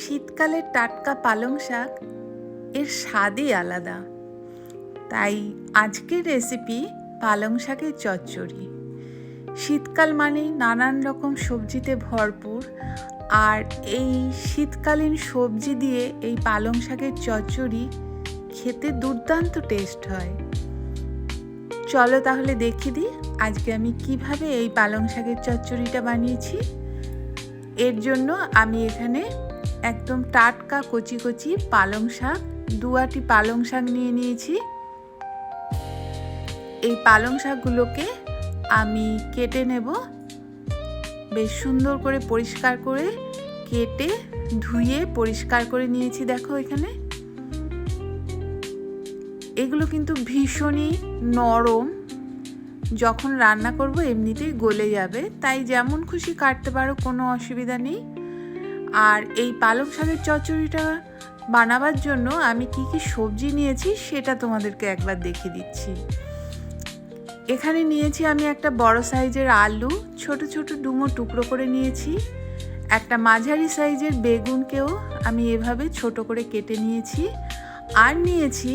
শীতকালের টাটকা পালং শাক, এর স্বাদই আলাদা। তাই আজকের রেসিপি পালং শাকের চচ্চড়ি। শীতকাল মানেই নানান রকম সবজিতে ভরপুর, আর এই শীতকালীন সবজি দিয়ে এই পালং শাকের চচ্চড়ি খেতে দুর্দান্ত টেস্ট হয়। চলো তাহলে দেখি দিই আজকে আমি কীভাবে এই পালং শাকের চচ্চড়িটা বানিয়েছি। এর জন্য আমি এখানে একদম টাটকা কচি কচি পালং শাক। দুয়াটি পালং শাক নিয়ে নিয়েছি। এই পালং শাকগুলোকে আমি কেটে নেব। বেশ সুন্দর করে পরিষ্কার করে কেটে ধুয়ে পরিষ্কার করে নিয়েছি, দেখো এখানে। এগুলো কিন্তু ভীষণই নরম। যখন রান্না করব, এমনিতেই গলে যাবে। তাই যেমন খুশি কাটতে পারো, কোনো অসুবিধা নেই। আর এই পালং শাকের চচ্চড়িটা বানাবার জন্য আমি কি কি সবজি নিয়েছি সেটা তোমাদেরকে একবার দেখিয়ে দিচ্ছি। এখানে নিয়েছি আমি একটা বড় সাইজের আলু, ছোট ছোট ডুমো টুকরো করে নিয়েছি, একটা মাঝারি সাইজের বেগুনকেও আমি এভাবে ছোট করে কেটে নিয়েছি, আর নিয়েছি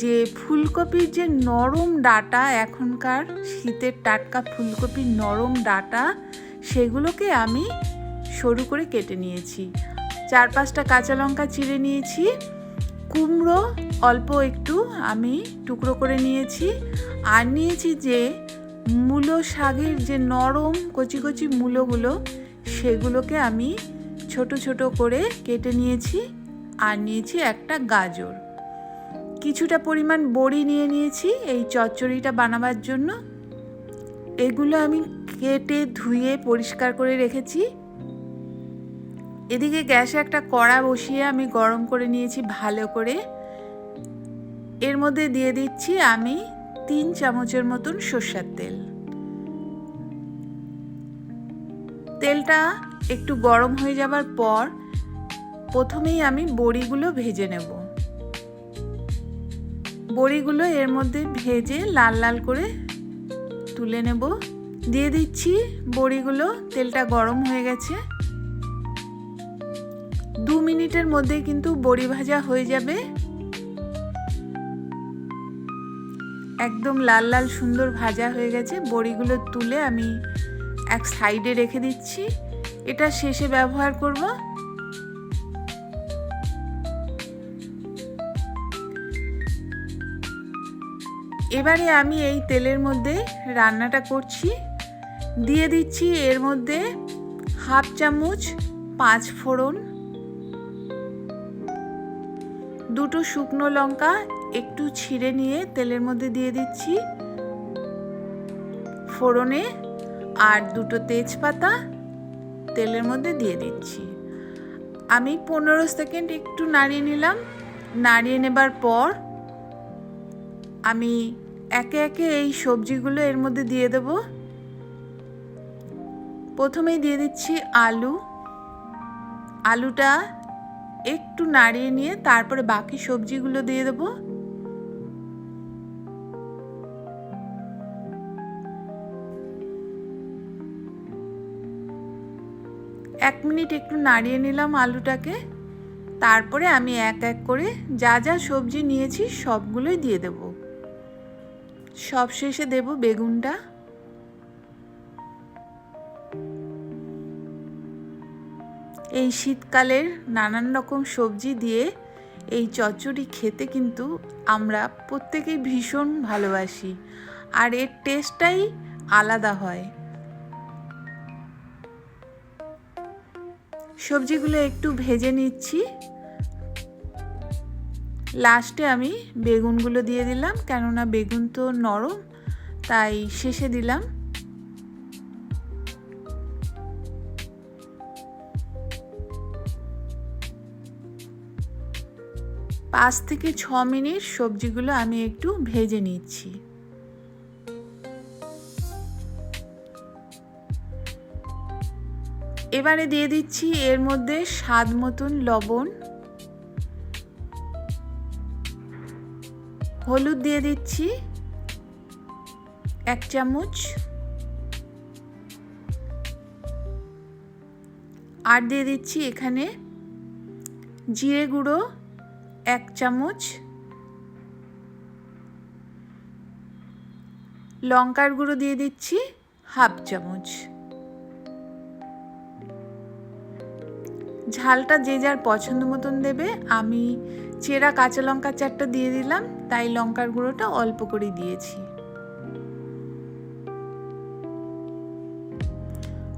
যে ফুলকপির যে নরম ডাটা এখনকার শীতের টাটকা ফুলকপির নরম ডাটা, সেগুলোকে আমি সরু করে কেটে নিয়েছি। চার পাঁচটা কাঁচা লঙ্কা চিড়ে নিয়েছি। কুমড়ো অল্প একটু আমি টুকরো করে নিয়েছি। আর নিয়েছি যে মূলো শাকের যে নরম কচি কচি মূলোগুলো, সেগুলোকে আমি ছোট ছোট করে কেটে নিয়েছি। আর নিয়েছি একটা গাজর। কিছুটা পরিমাণ বড়ি নিয়ে নিয়েছি এই চচ্চড়িটা বানাবার জন্য। এগুলো আমি কেটে ধুয়ে পরিষ্কার করে রেখেছি। এদিকে গ্যাসে একটা কড়া বসিয়ে আমি গরম করে নিয়েছি ভালো করে। এর মধ্যে দিয়ে দিচ্ছি আমি তিন চামচের মতন সর্ষের তেল। তেলটা একটু গরম হয়ে যাবার পর প্রথমেই আমি বড়িগুলো ভেজে নেব। বড়িগুলো এর মধ্যে ভেজে লাল লাল করে তুলে নেব। দিয়ে দিচ্ছি বড়িগুলো, তেলটা গরম হয়ে গেছে। দু মিনিটের মধ্যে কিন্তু বড়ি ভাজা হয়ে যাবে। একদম লাল লাল সুন্দর ভাজা হয়ে গেছে। বড়িগুলো তুলে আমি এক সাইডে রেখে দিচ্ছি। এটা শেষে ব্যবহার করব। এবারে আমি এই তেলের মধ্যে রান্নাটা করছি। দিয়ে দিচ্ছি এর মধ্যে হাফ চামচ পাঁচ ফোড়ন দুটো শুকনো লঙ্কা একটু ছিঁড়ে নিয়ে তেলের মধ্যে দিয়ে দিচ্ছি। ফোড়নে আর দুটো তেজপাতা তেলের মধ্যে দিয়ে দিচ্ছি। আমি পনেরো সেকেন্ড একটু নাড়িয়ে নিলাম। নাড়িয়ে নেবার পর আমি একে একে এই সবজিগুলো এর মধ্যে দিয়ে দেব। প্রথমেই দিয়ে দিচ্ছি আলু। আলুটা একটু নাড়িয়ে নিয়ে তারপরে বাকি সবজিগুলো দিয়ে দেব। এক মিনিট একটু নাড়িয়ে নিলাম আলুটাকে। তারপরে আমি এক এক করে যা যা সবজি নিয়েছি সবগুলোই দিয়ে দেব। সব শেষে দেব বেগুনটা। এই শীতকালের নানান রকম সবজি দিয়ে এই চচ্চড়ি খেতে কিন্তু আমরা প্রত্যেকেই ভীষণ ভালোবাসি। আর এর টেস্টটাই আলাদা হয়। সবজিগুলো একটু ভেজে নিচ্ছি। লাস্টে আমি বেগুনগুলো দিয়ে দিলাম, কেননা বেগুন তো নরম, তাই শেষে দিলাম। পাঁচ থেকে ছ মিনিট সবজিগুলো আমি একটু ভেজে নিচ্ছি। এবারে দিয়ে দিচ্ছি এর মধ্যে স্বাদ মতন লবণ। হলুদ দিয়ে দিচ্ছি এক চামচ। আর দিয়ে দিচ্ছি এখানে জিরে গুঁড়ো। এক চামচ লঙ্কার গুঁড়ো দিয়ে দিচ্ছি, হাফ চামচ। ঝালটা যে যার পছন্দ মতন দেবে, আমি চেরা কাঁচা লঙ্কার চারটা দিয়ে দিলাম, তাই লঙ্কার গুঁড়োটা অল্প করে দিয়েছি।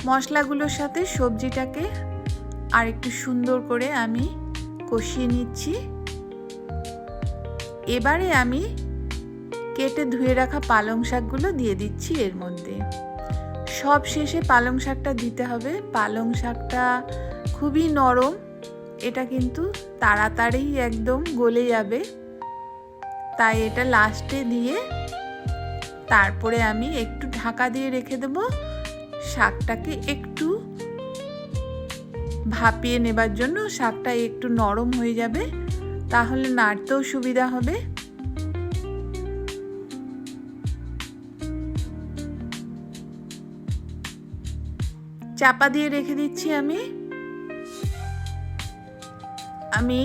মশলাগুলোর সাথে সবজিটাকে আর একটু সুন্দর করে আমি কষিয়ে নিচ্ছি। এবারে আমি কেটে ধুয়ে রাখা পালং শাকগুলো দিয়ে দিচ্ছি এর মধ্যে। সব শেষে পালং শাকটা দিতে হবে। পালং শাকটা খুবই নরম। এটা কিন্তু তাড়াতাড়ি একদম গলে যাবে। তাই এটা লাস্টে দিয়ে তারপরে আমি একটু ঢাকা দিয়ে রেখে দেবো। শাকটাকে একটু ভাপিয়ে নেবার জন্য শাকটা একটু নরম হয়ে যাবে। তাহলে নাড়তেও সুবিধা হবে। চাপা দিয়ে রেখে দিচ্ছি আমি। আমি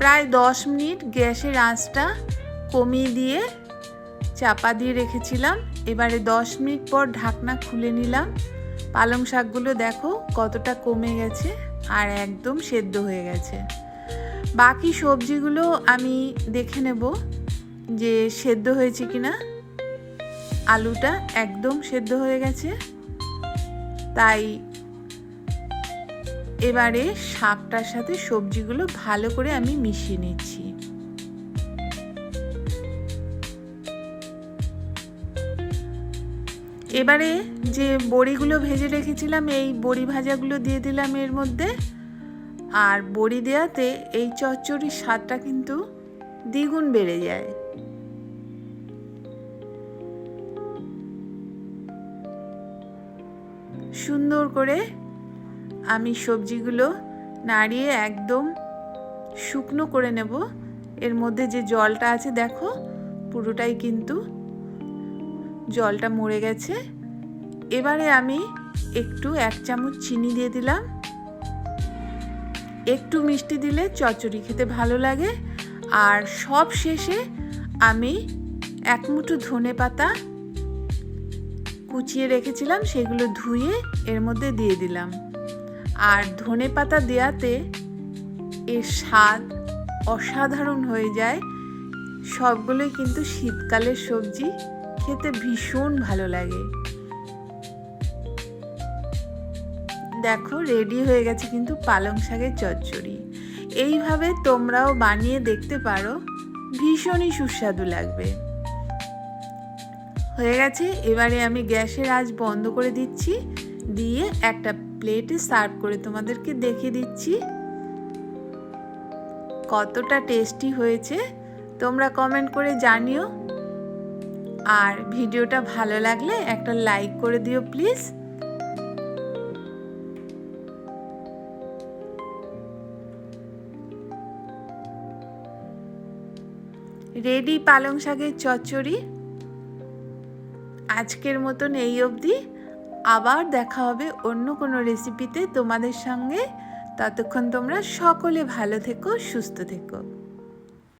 প্রায় দশ মিনিট গ্যাসের আঁচটা কমিয়ে দিয়ে চাপা দিয়ে রেখেছিলাম। এবারে দশ মিনিট পর ঢাকনা খুলে নিলাম। পালং শাকগুলো দেখো কতটা কমে গেছে আর একদম সেদ্ধ হয়ে গেছে। বাকি সবজিগুলো আমি দেখে নেব যে সেদ্ধ হয়েছে কিনা। আলুটা একদম সেদ্ধ হয়ে গেছে। তাই এবারে শাকটার সাথে সবজিগুলো ভালো করে আমি মিশিয়ে নিচ্ছি। এবারে যে বড়িগুলো ভেজে রেখেছিলাম, এই বড়ি ভাজাগুলো দিয়ে দিলাম এর মধ্যে। আর বড়ি দেওয়াতে এই চচ্চড়ির স্বাদটা কিন্তু দ্বিগুণ বেড়ে যায়। সুন্দর করে আমি সবজিগুলো নাড়িয়ে একদম শুকনো করে নেব। এর মধ্যে যে জলটা আছে, দেখো, পুরোটাই কিন্তু জলটা মরে গেছে। এবারে আমি একটু এক চামচ চিনি দিয়ে দিলাম। একটু মিষ্টি দিলে চচ্চড়ি খেতে ভালো লাগে। আর সব শেষে আমি এক মুঠো ধনে পাতা কুচিয়ে রেখেছিলাম, সেগুলো ধুয়ে এর মধ্যে দিয়ে দিলাম। আর ধনে পাতা দেওয়াতে এর স্বাদ অসাধারণ হয়ে যায়। সবগুলোই কিন্তু শীতকালের সবজি, খেতে ভীষণ ভালো লাগে। দেখো রেডি হয়ে গেছে কিন্তু পালং শাকের চচ্চড়ি। এইভাবে তোমরাও বানিয়ে দেখতে পারো, ভীষণই সুস্বাদু লাগবে। হয়ে গেছে, এবারে আমি গ্যাসের আজ বন্ধ করে দিচ্ছি, দিয়ে একটা প্লেটে সার্ভ করে তোমাদেরকে দেখিয়ে দিচ্ছি। কতটা টেস্টি হয়েছে, তোমরা কমেন্ট করে জানিও। আর ভিডিওটা ভালো লাগলে একটা লাইক করে দিও প্লিজ। রেডি পালং শাকের চচ্চড়ি। আজকের মতন এই অবধি। আবার দেখা হবে অন্য কোনো রেসিপিতে তোমাদের সঙ্গে। ততক্ষণ তোমরা সকলে ভালো থেকো, সুস্থ থেকো।